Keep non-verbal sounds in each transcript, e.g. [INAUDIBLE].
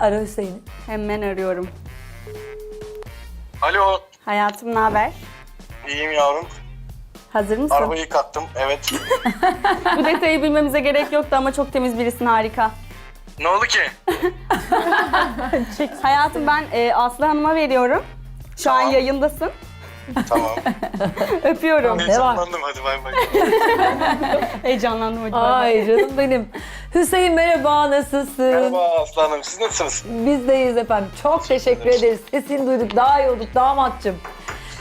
Ara Hüseyin'i. Hemen arıyorum. Alo. Hayatım ne haber? İyiyim yavrum. Hazır mısın? Arabayı yıkattım. Evet. [LAUGHS] Bu detayı bilmemize gerek yoktu ama çok temiz birisin harika. ne oldu ki? [LAUGHS] Hayatım ben e, Aslı Hanım'a veriyorum. Şu an Tamam. yayındasın. Tamam. [LAUGHS] Öpüyorum. Heyecanlandım. Hadi bay bay. Heyecanlandım hadi bay bay. Ay canım benim. Hüseyin merhaba nasılsın? Merhaba aslanım. Siz nasılsınız? Bizdeyiz efendim. Çok teşekkür ederiz. Sesini duyduk. Daha iyi olduk damatçım.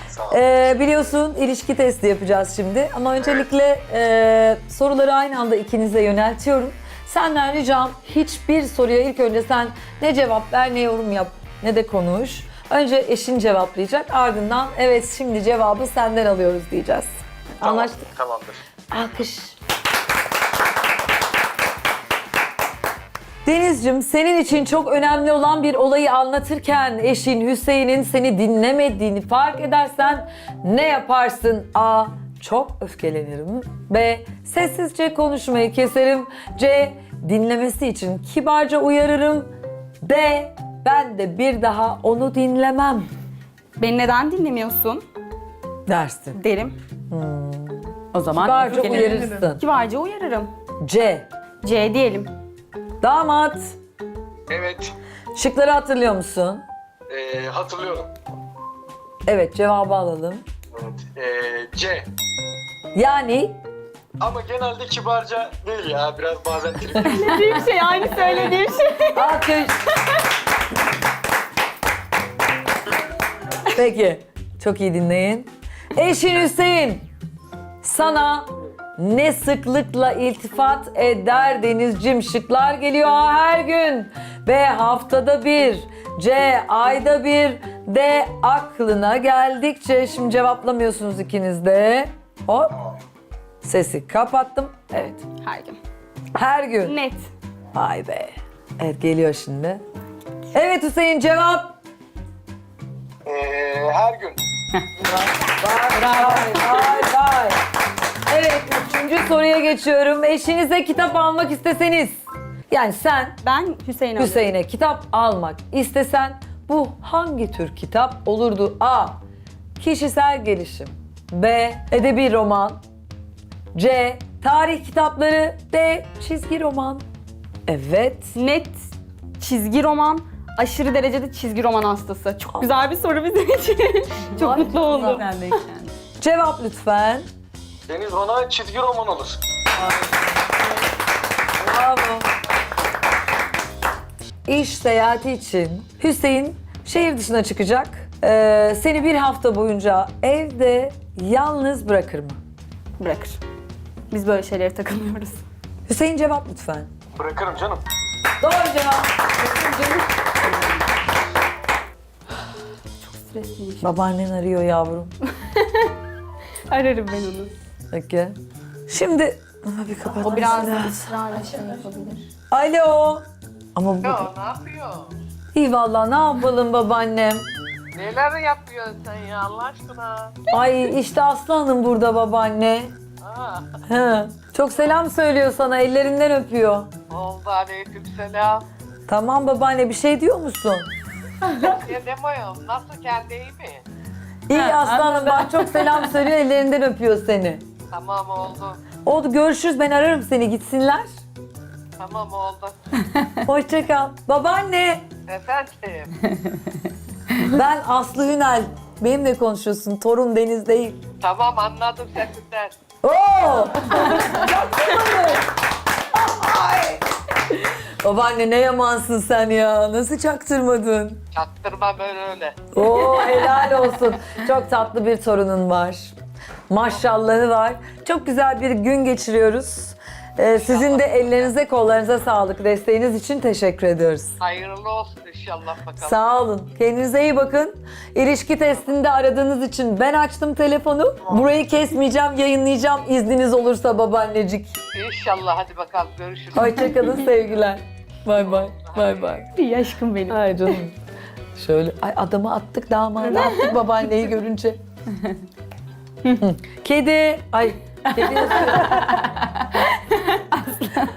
Sağ. Ee, biliyorsun ilişki testi yapacağız şimdi. Ama öncelikle e, soruları aynı anda ikinize yöneltiyorum. Senden ricam hiçbir soruya ilk önce sen ne cevap ver ne yorum yap ne de konuş. Önce eşin cevaplayacak ardından evet şimdi cevabı senden alıyoruz diyeceğiz. Tamam, Anlaştık. Tamamdır. Alkış. Deniz'cim senin için çok önemli olan bir olayı anlatırken eşin Hüseyin'in seni dinlemediğini fark edersen ne yaparsın? A. Çok öfkelenirim. B. Sessizce konuşmayı keserim. C. Dinlemesi için kibarca uyarırım. D. Ben de bir daha onu dinlemem Beni neden dinlemiyorsun dersin. derim. O zaman Kibarca öfkelenirim. uyarırsın. Kibarca uyarırım. C. C diyelim. Damat. Evet. Şıkları hatırlıyor musun? Ee, hatırlıyorum. Evet cevabı alalım. Evet. Ee, C. Yani Ama genelde kibarca değil ya. Biraz bazen trip. [LAUGHS] Söylediğim şey aynı söylediğim şey. alkış. Peki çok iyi dinleyin. Eşin Hüseyin sana ne sıklıkla iltifat eder Denizcim şıklar geliyor A her gün. B haftada bir. C ayda bir. D aklına geldikçe. Şimdi cevaplamıyorsunuz ikiniz de. Hop. Sesi kapattım. Evet. Her gün. Her gün. Net. Vay be. Evet geliyor şimdi. Evet Hüseyin cevap. ee, her gün. Vay vay vay vay. Evet üçüncü soruya geçiyorum. Eşinize kitap almak isteseniz. Yani sen Ben Hüseyin alıyorum. Hüseyin'e kitap almak istesen bu hangi tür kitap olurdu? A. Kişisel gelişim. B. Edebi roman. C. Tarih kitapları. D. Çizgi roman. Evet. Net çizgi roman. Aşırı derecede çizgi roman hastası. Çok güzel bir soru bizim için. [LAUGHS] Çok mutlu oldum. Cevap lütfen. Deniz bana çizgi roman olur. Bravo. İş seyahati için Hüseyin şehir dışına çıkacak. Ee, seni bir hafta boyunca evde yalnız bırakır mı? Bırakır. Biz böyle şeylere takılmıyoruz. Hüseyin cevap lütfen. Bırakırım canım. Doğru cevap. Stresliymiş. Babaannen arıyor yavrum. [LAUGHS] Ararım ben onu. Peki. Şimdi ama bir kapat. O biraz ısrarla şey yapabilir. Alo. Ama bu Ya ne yapıyor? iyi vallahi ne yapalım babaannem. Neler yapıyorsun sen ya Allah aşkına? Ay işte Aslı Hanım burada babaanne. Ha, He. Çok selam söylüyor sana ellerinden öpüyor. oldu aleyküm selam. Tamam babaanne bir şey diyor musun? Ne demiyorum? Nasıl kendi iyi mi? İyi aslanım bak çok selam söylüyor ellerinden öpüyor seni. Tamam oldu. Oldu görüşürüz ben ararım seni gitsinler. Tamam oldu. [LAUGHS] Hoşça kal. Babaanne Efendim? [LAUGHS] ben Aslı Hünal. Benimle konuşuyorsun torun Deniz değil. tamam anladım sesinden. Oo! Ay! [LAUGHS] Babaanne ne yamansın sen ya. Nasıl çaktırmadın? Çaktırma böyle öyle. Oo helal olsun. Çok tatlı bir torunun var. Maşallahı var. Çok güzel bir gün geçiriyoruz. Ee, sizin de ellerinize kollarınıza sağlık. Desteğiniz için teşekkür ediyoruz. Hayırlı olsun inşallah bakalım. Sağ olun. Kendinize iyi bakın. İlişki testinde aradığınız için ben açtım telefonu. Burayı kesmeyeceğim, yayınlayacağım izniniz olursa babaannecik. İnşallah hadi bakalım görüşürüz. Hoşçakalın sevgiler. Bay bay. Bay bay. İyi aşkım benim. Ay canım. Şöyle ay adamı attık damadı [LAUGHS] attık babaanneyi görünce. [LAUGHS] Kedi. Ay. Kedi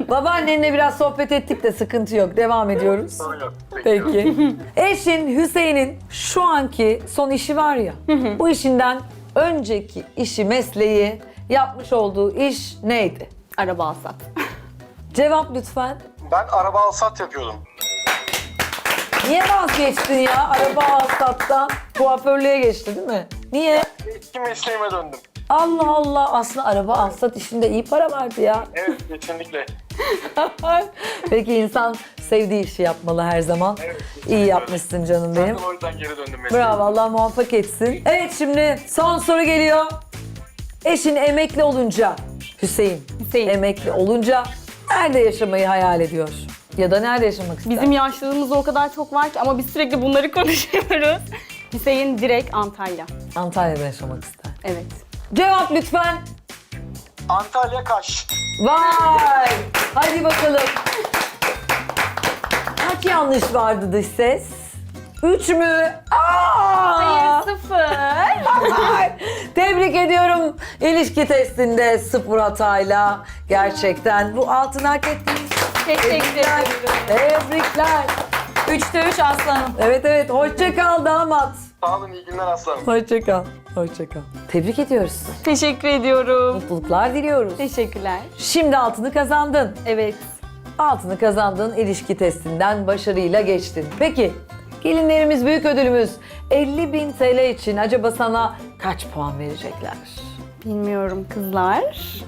Babaannenle biraz sohbet ettik de sıkıntı yok. Devam ediyoruz. Sorun yok. Peki. Eşin Hüseyin'in şu anki son işi var ya. bu işinden önceki işi, mesleği, yapmış olduğu iş neydi? Araba alsat. Cevap lütfen. Ben araba alsat yapıyordum. Niye vazgeçtin ya araba alsattan? Kuaförlüğe geçti değil mi? Niye? Eski mesleğime döndüm. Allah Allah aslında araba alsat işinde iyi para vardı ya. Evet kesinlikle. [LAUGHS] Peki insan sevdiği işi yapmalı her zaman. İyi yapmışsın canım benim. Ben o yüzden geri döndüm mesleğime. Bravo Allah muvaffak etsin. Evet şimdi son soru geliyor. Eşin emekli olunca Hüseyin, Hüseyin. emekli olunca nerede yaşamayı hayal ediyor? Ya da nerede yaşamak ister? Bizim yaşlılığımızda o kadar çok var ki ama biz sürekli bunları [LAUGHS] konuşuyoruz. Hüseyin direkt Antalya. Antalya'da yaşamak ister. Evet. Cevap lütfen. Antalya Kaş. Vay! Hadi bakalım. Kaç yanlış vardı dış ses? Üç mü? Aa! sıfır. [LAUGHS] Ay, Tebrik ediyorum. İlişki testinde sıfır hatayla. Gerçekten bu altın hak ettiniz. Teşekkür ederim. Tebrikler. Üçte üç aslanım. Evet evet. Hoşça kal damat. Sağ olun iyi günler aslanım. Hoşça kal. Hoşça kal. Tebrik ediyoruz. Teşekkür ediyorum. Mutluluklar diliyoruz. Teşekkürler. Şimdi altını kazandın. Evet. Altını kazandın. ilişki testinden başarıyla geçtin. Peki gelinlerimiz büyük ödülümüz 50 bin TL için acaba sana kaç puan verecekler? Bilmiyorum kızlar. [LAUGHS]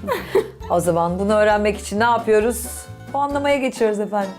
O zaman bunu öğrenmek için ne yapıyoruz? Puanlamaya geçiyoruz efendim.